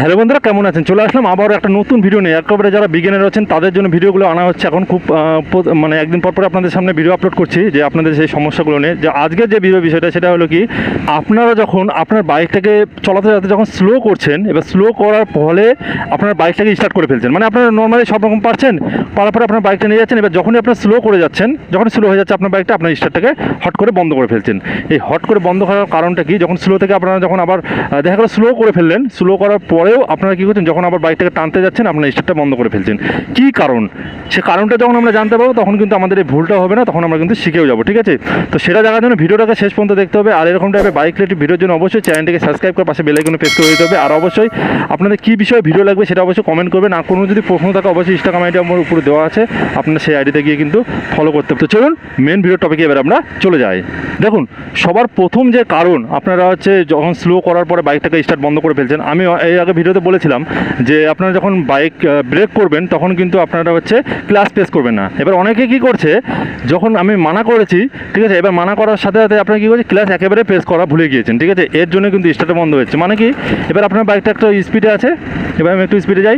Hello বন্ধুরা, কেমন আছেন? চলে আসলাম আবারও একটা নতুন ভিডিও নিয়ে। একেবারে যারা বিজ্ঞানের আছেন, তাদের জন্য ভিডিওগুলো আনা হচ্ছে। এখন খুব মানে একদিন পর পর আপনাদের সামনে ভিডিও আপলোড করছি, যে আপনাদের সেই সমস্যাগুলো নিয়ে। যে আজকের যে ভিডিও বিষয়টা, সেটা হলো কি, আপনারা যখন আপনার বাইকটাকে চলাতে চলাতে যখন স্লো করছেন, এবার স্লো করার ফলে আপনার বাইকটাকে স্টার্ট করে ফেলছেন। মানে আপনারা নর্মালি সব রকম পারছেন, পারার পরে আপনার বাইকটা নিয়ে যাচ্ছেন, এবার যখনই আপনার স্লো করে যাচ্ছেন, যখন স্লো হয়ে যাচ্ছে আপনার বাইকটা আপনার স্টার্টটাকে হট করে বন্ধ করে ফেলছেন। এই হট করে বন্ধ করার কারণটা কি? যখন স্লো থেকে আপনারা যখন আবার দেখা গেলো স্লো করে ফেললেন স্লো করার পরেও আপনারা কী করছেন? যখন আবার বাইকটাকে টানতে যাচ্ছেন, আপনার স্টার্টটা বন্ধ করে ফেলছেন। কী কারণ? সে কারণটা যখন আমরা জানতে পারব, তখন কিন্তু আমাদের এই ভুলটা হবে না, তখন আমরা কিন্তু শিখেও যাব, ঠিক আছে? তো সেটা দেখার জন্য ভিডিওটাকে শেষ পর্যন্ত দেখতে হবে। আর এরকম টাইপের বাইক রিলেটিভ ভিডিওর জন্য অবশ্যই চ্যানেলটিকে সাবস্ক্রাইব করে পাশে বেলাইকনে প্রেস করে দিতে হবে। আর অবশ্যই আপনাদের কী বিষয়ে ভিডিও লাগবে সেটা অবশ্যই কমেন্ট করবেন আর কোনো যদি প্রশ্ন থাকে, অবশ্যই ইনস্টাগ্রাম আইডি আমার উপরে দেওয়া আছে। আপনার সেই আইডিতে গিয়ে কিন্তু ফলো করতে তো চলুন মেন ভিডিও টপিকে এবার আমরা চলে যাই। দেখুন, সবার প্রথম যে কারণ, আপনারা হচ্ছে যখন স্লো করার পরে বাইকটাকে স্টার্ট বন্ধ করে ফেলছেন, আমি এই আগে ভিডিওতে বলেছিলাম যে আপনারা যখন বাইক ব্রেক করবেন তখন কিন্তু আপনারা হচ্ছে ক্লাস প্রেস করবেন না। এবার অনেকে কি করছে, যখন আমি মানা করেছি, ঠিক আছে, এবার মানা করার সাথে সাথে আপনারা কী করছে ক্লাস একেবারে প্রেস করা ভুলে গিয়েছেন, ঠিক আছে? এর জন্য কিন্তু স্টার্ট বন্ধ হচ্ছে মানে কি? এবার আপনার বাইকটা একটা স্পিডে আছে। এবার আমি একটু স্পিডে যাই।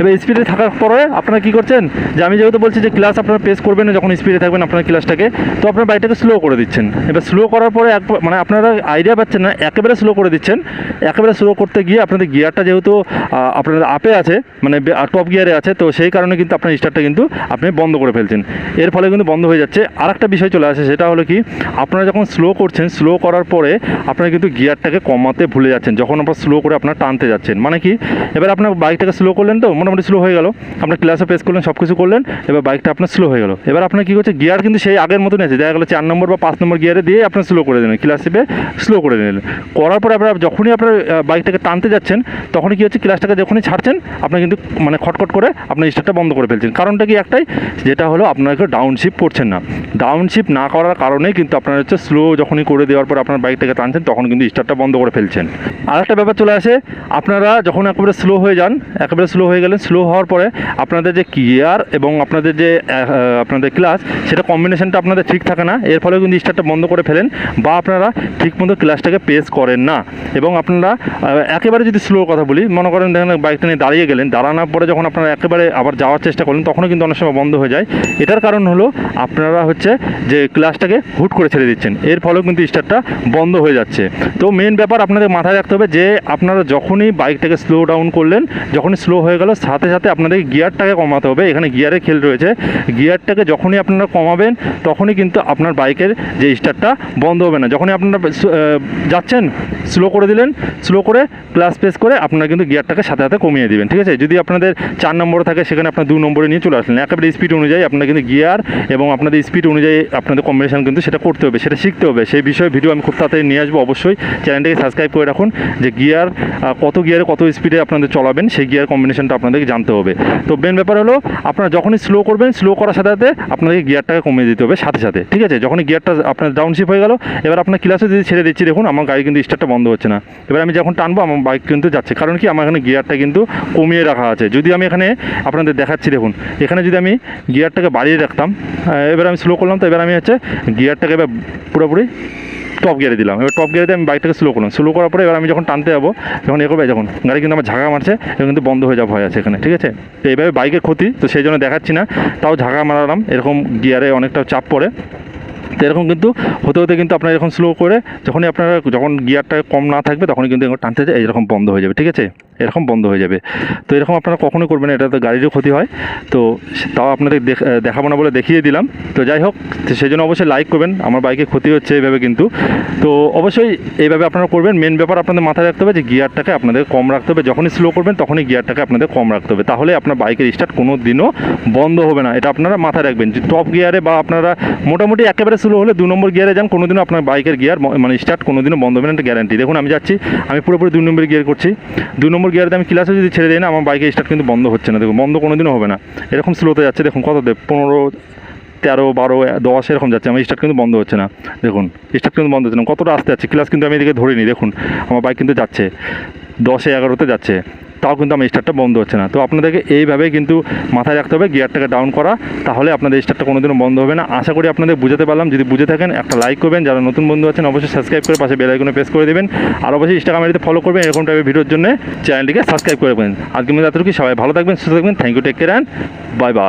এবার স্পিডে থাকার পরে আপনারা কী করছেন, যে আমি যেহেতু বলছি যে ক্লাস আপনারা প্রেস করবেন না, যখন স্পিডে থাকবেন আপনার ক্লাসটাকে, তো আপনার বাইকটাকে স্লো করে দিচ্ছেন। এবার স্লো করার পরে মানে আপনারা আইডিয়া পাচ্ছেন না, একেবারে স্লো করে দিচ্ছেন। একেবারে স্লো করতে গিয়ে আপনাদের গিয়ারটা যেহেতু আহ, আপনার আপে আছে মানে টপ গিয়ারে আছে তো সেই কারণে কিন্তু আপনার স্টার্টটা কিন্তু আপনি বন্ধ করে ফেলছেন। এর ফলে কিন্তু বন্ধ হয়ে যাচ্ছে। আর একটা বিষয় চলে আসে সেটা হলো কি আপনারা যখন স্লো করছেন স্লো করার পরে আপনারা কিন্তু গিয়ারটাকে কমাতে ভুলে যাচ্ছেন। যখন আপনার স্লো করে আপনার টানতে যাচ্ছেন। মানে কি এবার আপনার বাইকটাকে স্লো করলেন তো মোটামুটি স্লো হয়ে গেল। আপনার ক্লাসে প্রেস করলেন সব কিছু করলেন এবার বাইকটা আপনার স্লো হয়ে গেল। এবার আপনার কী করছে গিয়ার কিন্তু সেই আগের মতনই আছে। দেখা গেলো চার নম্বর বা পাঁচ নম্বর গিয়ারে দিয়ে আপনার স্লো করে দিলেন ক্লাস স্লো করে দিলেন। করার পরে আপনার যখনই আপনার বাইকটাকে টানতে যাচ্ছেন তখনই কী হচ্ছে, ক্লাসটাকে যখনই ছাড়ছেন আপনার কিন্তু মানে খটখট করে আপনার স্টার্টটা বন্ধ করে ফেলছেন। কারণটা কি একটাই? যেটা হলো আপনাকে ডাউনশিপ করছেন না। ডাউনশিপ না করার কারণে কিন্তু আপনার হচ্ছে স্লো যখনই করে দেওয়ার পর আপনার বাইকটাকে টানছেন, তখন কিন্তু স্টার্টটা বন্ধ করে ফেলছেন। আর একটা ব্যাপার চলে আসে, আপনারা যখন একেবারে স্লো হয়ে যান, একেবারে স্লো হয়ে গেলেন স্লো হওয়ার পরে আপনাদের যে গিয়ার এবং আপনাদের যে আপনাদের ক্লাস সেটা কম্বিনেশনটা আপনাদের ঠিক থাকে না। এর ফলে কিন্তু স্টার্টটা বন্ধ করে ফেলেন বা আপনারা ঠিকমতো ক্লাসটাকে পেস করেন না। এবং আপনারা একেবারে যদি স্লো কথা বলি মনে করেন দেখেন বাইকটা নিয়ে দাঁড়িয়ে গেলেন, দাঁড়ানোর পরে যখন আপনারা একেবারে আবার যাওয়ার চেষ্টা করলেন, তখনও কিন্তু অনেক সময় বন্ধ হয়ে যায়। এটার কারণ হলো আপনারা হচ্ছে যে ক্লাসটাকে হুট করে ছেড়ে দিচ্ছেন। এর ফলেও কিন্তু স্টার্টটা বন্ধ হয়ে যাচ্ছে। তো মেন ব্যাপার আপনাদের মাথায় রাখতে হবে যে, আপনারা যখনই বাইকটাকে স্লো ডাউন করলেন, যখনই স্লো হয়ে গেল, সাথে সাথে আপনাদের গিয়ারটাকে কমাতে হবে। এখানে গিয়ারের খেল রয়েছে। গিয়ারটাকে যখনই আপনারা কমাবেন, তখনই কিন্তু আপনার বাইকের যে স্টার্টটা বন্ধ হবে না। যখনই আপনারা যাচ্ছেন স্লো করে দিলেন স্লো করে ক্লাস প্রেস করে আপনারা কিন্তু গিয়ারটাকে সাথে সাথে কমিয়ে দিবেন, ঠিক আছে? যদি আপনাদের চার নম্বরে থাকে, সেখানে আপনার দু নম্বরে নিয়ে চলে আসলেন। একেবারে স্পিড অনুযায়ী আপনার কিন্তু গিয়ার এবং আপনাদের স্পিড অনুযায়ী আপনাদের কম্বিনেশন কিন্তু সেটা করতে হবে, সেটা শিখতে হবে। সেই বিষয়ে ভিডিও আমি খুব তাড়াতাড়ি নিয়ে আসব অবশ্যই। চ্যানেলটাকে সাবস্ক্রাইব করে রাখুন, যে গিয়ার কত গিয়ারে কত স্পিডে আপনাদের চলাবেন, সেই গিয়ার কম্বিনেশনটা আপনাদেরকে জানতে হবে। তো মেন ব্যাপার হলো, আপনারা যখনই স্লো করবেন স্লো করার সাথে সাথে আপনাকে গিয়ারটাকে কমিয়ে দিতে হবে সাথে সাথে, ঠিক আছে? যখনই গিয়ারটা আপনার ডাউনশিপ হয়ে গেল, এবার আপনার ক্লাসে যদি ছেড়ে দিচ্ছি, দেখুন, আমার গাড়ি কিন্তু স্টার্টটা বন্ধ হচ্ছে না। এবার আমি যখন টানবো, আমার বাইক কিন্তু যাচ্ছে। কারণ আমার এখানে গিয়ারটা কিন্তু কমিয়ে রাখা আছে। যদি আমি এখানে আপনাদের দেখাচ্ছি, দেখুন, এখানে যদি আমি গিয়ারটাকে বাড়িয়ে রাখতাম এবার আমি স্লো করলাম, তো এবার আমি হচ্ছে গিয়ারটাকে এবার পুরোপুরি টপ গিয়ারে দিলাম। এবার টপ গিয়ারে আমি বাইকটাকে স্লো করলাম। স্লো করার পরে এবার আমি যখন টানতে যাব, যখন এ করবে যখন গাড়ি কিন্তু আমার ঝাঁকা মারছে, এবং কিন্তু বন্ধ হয়ে যাওয়া ভয় আছে এখানে, ঠিক আছে? তো এইভাবে বাইকের ক্ষতি, তো সেই জন্য দেখাচ্ছি না, তাও ঝাঁকা মারালাম, এরকম গিয়ারে অনেকটা চাপ পড়ে। তো এরকম কিন্তু হতে হতে কিন্তু আপনার এরকম স্লো করে যখনই আপনারা যখন গিয়ারটা কম না থাকবে, তখনই কিন্তু টানতে যায় এরকম বন্ধ হয়ে যাবে, ঠিক আছে? এরকম বন্ধ হয়ে যাবে। তো এরকম আপনারা কখনোই করবেন এটা তো গাড়িরও ক্ষতি হয়। তো তাও আপনাদের দেখাবো না বলে দেখিয়ে দিলাম। তো যাই হোক সেই জন্য অবশ্যই লাইক করবেন। আমার বাইকে ক্ষতি হচ্ছে এইভাবে কিন্তু। তো অবশ্যই এইভাবে আপনারা করবেন। মেন ব্যাপার আপনাদের মাথায় রাখতে হবে যে গিয়ারটাকে আপনাদের কম রাখতে হবে। যখনই স্লো করবেন, তখনই গিয়ারটাকে আপনাদের কম রাখতে হবে। তাহলে আপনার বাইকের স্টার্ট কোনো দিনও বন্ধ হবে না। এটা আপনারা মাথায় রাখবেন। যে টপ গিয়ারে বা আপনারা মোটামুটি একেবারে স্লো হলে দু নম্বর গিয়ারে যান, কোনোদিনও আপনার বাইকের গিয়ার মানে স্টার্ট কোনোদিনও বন্ধ হবে না। এটা গ্যারান্টি দেখুন, আমি যাচ্ছি, আমি পুরোপুরি দুই নম্বর গিয়ার করছি। দুই নম্বর গিয়ারে আমি ক্লাসে যদি ছেড়ে দিই না, আমার বাইকে স্টার্ট কিন্তু বন্ধ হচ্ছে না। দেখুন, বন্ধ কোনো দিনও হবে না। এরকম স্লোতে যাচ্ছে, দেখুন, কত দেব পনেরো, তেরো, বারো, দশ, এরকম যাচ্ছে। আমার স্টার্ট কিন্তু বন্ধ হচ্ছে না। দেখুন স্টার্ট কিন্তু বন্ধ হচ্ছে না। কতটা আসতে যাচ্ছে? ক্লাস কিন্তু আমি এদিকে ধরিনি। দেখুন, আমার বাইক কিন্তু যাচ্ছে। দশে, এগারোতে যাচ্ছে। তাও কিন্তু আমার স্টারটা বন্ধ হচ্ছে না। তো আপনাদেরকে এইভাবে কিন্তু মাথায় রাখতে হবে, গিয়ারটাকে ডাউন করা, তাহলে আপনাদের স্টারটা কোনোদিনও বন্ধ হবে না। আশা করি আপনাদের বুঝাতে পারলাম। যদি বুঝে থাকেন, একটা লাইক করবেন। যারা নতুন বন্ধু আছেন, অবশ্যই সাবস্ক্রাইব করে পাশে বেলাইকনে প্রেস করে দেবেন। আর অবশ্যই ইনস্টাগ্রামে ফলো করবেন, এরকম টাইপের ভিডিওর জন্য চ্যানেলটিকে সাবস্ক্রাইব করে দেবেন। আজকে মধ্যে এতটুকু সবাই ভালো থাকবেন, সুস্থ থাকবেন। Thank you take care and bye bye